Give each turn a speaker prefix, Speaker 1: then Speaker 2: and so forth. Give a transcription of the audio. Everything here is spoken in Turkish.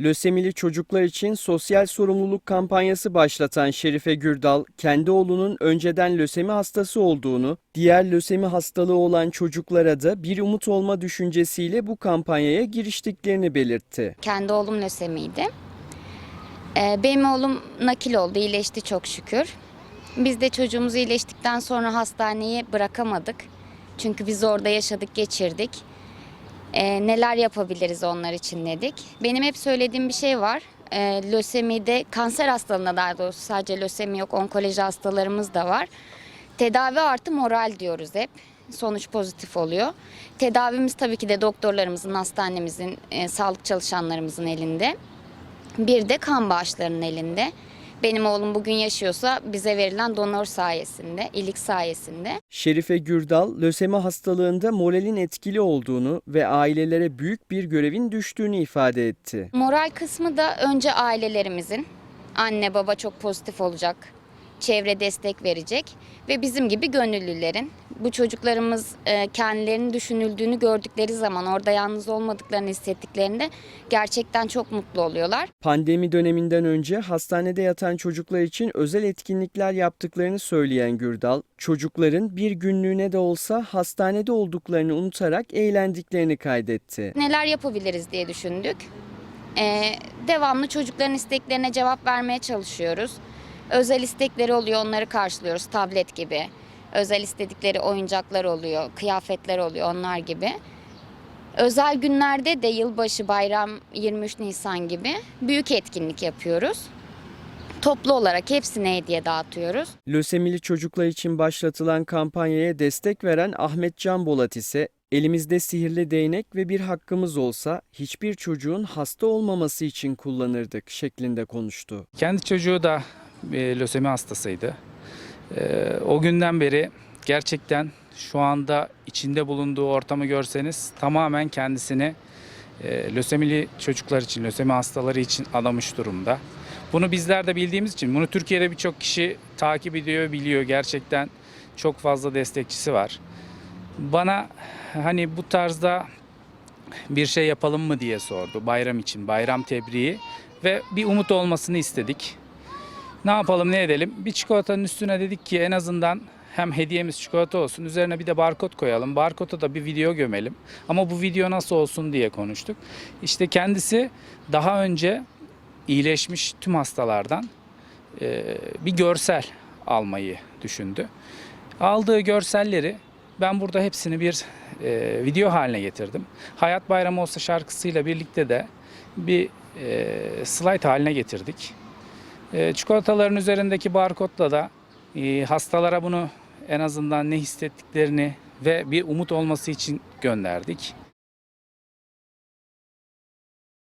Speaker 1: Lösemili çocuklar için sosyal sorumluluk kampanyası başlatan Şerife Gürdal, kendi oğlunun önceden lösemi hastası olduğunu, diğer lösemi hastalığı olan çocuklara da bir umut olma düşüncesiyle bu kampanyaya giriştiklerini belirtti.
Speaker 2: Kendi oğlum lösemiydi. Ee, benim oğlum nakil oldu, iyileşti çok şükür. Biz de çocuğumuz iyileştikten sonra hastaneye bırakamadık. Çünkü biz orada yaşadık, geçirdik. Ee, neler yapabiliriz onlar için dedik. Benim hep söylediğim bir şey var. Ee, lösemide, kanser hastalığında daha doğrusu sadece lösemi yok, onkoloji hastalarımız da var. Tedavi artı moral diyoruz hep. Sonuç pozitif oluyor. Tedavimiz tabii ki de doktorlarımızın, hastanemizin, e, sağlık çalışanlarımızın elinde. Bir de kan bağışlarının elinde. Benim oğlum bugün yaşıyorsa bize verilen donör sayesinde, ilik sayesinde.
Speaker 1: Şerife Gürdal, lösemi hastalığında moralin etkili olduğunu ve ailelere büyük bir görevin düştüğünü ifade etti.
Speaker 2: Moral kısmı da önce ailelerimizin. Anne baba çok pozitif olacak. Çevre destek verecek ve bizim gibi gönüllülerin bu çocuklarımız e, kendilerinin düşünüldüğünü gördükleri zaman orada yalnız olmadıklarını hissettiklerinde gerçekten çok mutlu oluyorlar.
Speaker 1: Pandemi döneminden önce hastanede yatan çocuklar için özel etkinlikler yaptıklarını söyleyen Gürdal, çocukların bir günlüğüne de olsa hastanede olduklarını unutarak eğlendiklerini kaydetti.
Speaker 2: Neler yapabiliriz diye düşündük. E, devamlı çocukların isteklerine cevap vermeye çalışıyoruz. Özel istekleri oluyor onları karşılıyoruz tablet gibi. Özel istedikleri oyuncaklar oluyor, kıyafetler oluyor onlar gibi. Özel günlerde de yılbaşı, bayram, 23 Nisan gibi büyük etkinlik yapıyoruz. Toplu olarak hepsine hediye dağıtıyoruz.
Speaker 1: Lösemili çocuklar için başlatılan kampanyaya destek veren Ahmet Can Bolat ise elimizde sihirli değnek ve bir hakkımız olsa hiçbir çocuğun hasta olmaması için kullanırdık şeklinde konuştu.
Speaker 3: Kendi çocuğu da e, lösemi hastasıydı. E, o günden beri gerçekten şu anda içinde bulunduğu ortamı görseniz tamamen kendisini e, lösemili çocuklar için, lösemi hastaları için adamış durumda. Bunu bizler de bildiğimiz için, bunu Türkiye'de birçok kişi takip ediyor, biliyor. Gerçekten çok fazla destekçisi var. Bana hani bu tarzda bir şey yapalım mı diye sordu bayram için, bayram tebriği ve bir umut olmasını istedik. Ne yapalım ne edelim? Bir çikolatanın üstüne dedik ki en azından hem hediyemiz çikolata olsun. Üzerine bir de barkod koyalım. Barkoda da bir video gömelim. Ama bu video nasıl olsun diye konuştuk. İşte kendisi daha önce iyileşmiş tüm hastalardan e, bir görsel almayı düşündü. Aldığı görselleri ben burada hepsini bir e, video haline getirdim. Hayat Bayramı olsa şarkısıyla birlikte de bir e, slide haline getirdik. E, çikolataların üzerindeki barkodla da e, hastalara bunu en azından ne hissettiklerini ve bir umut olması için gönderdik.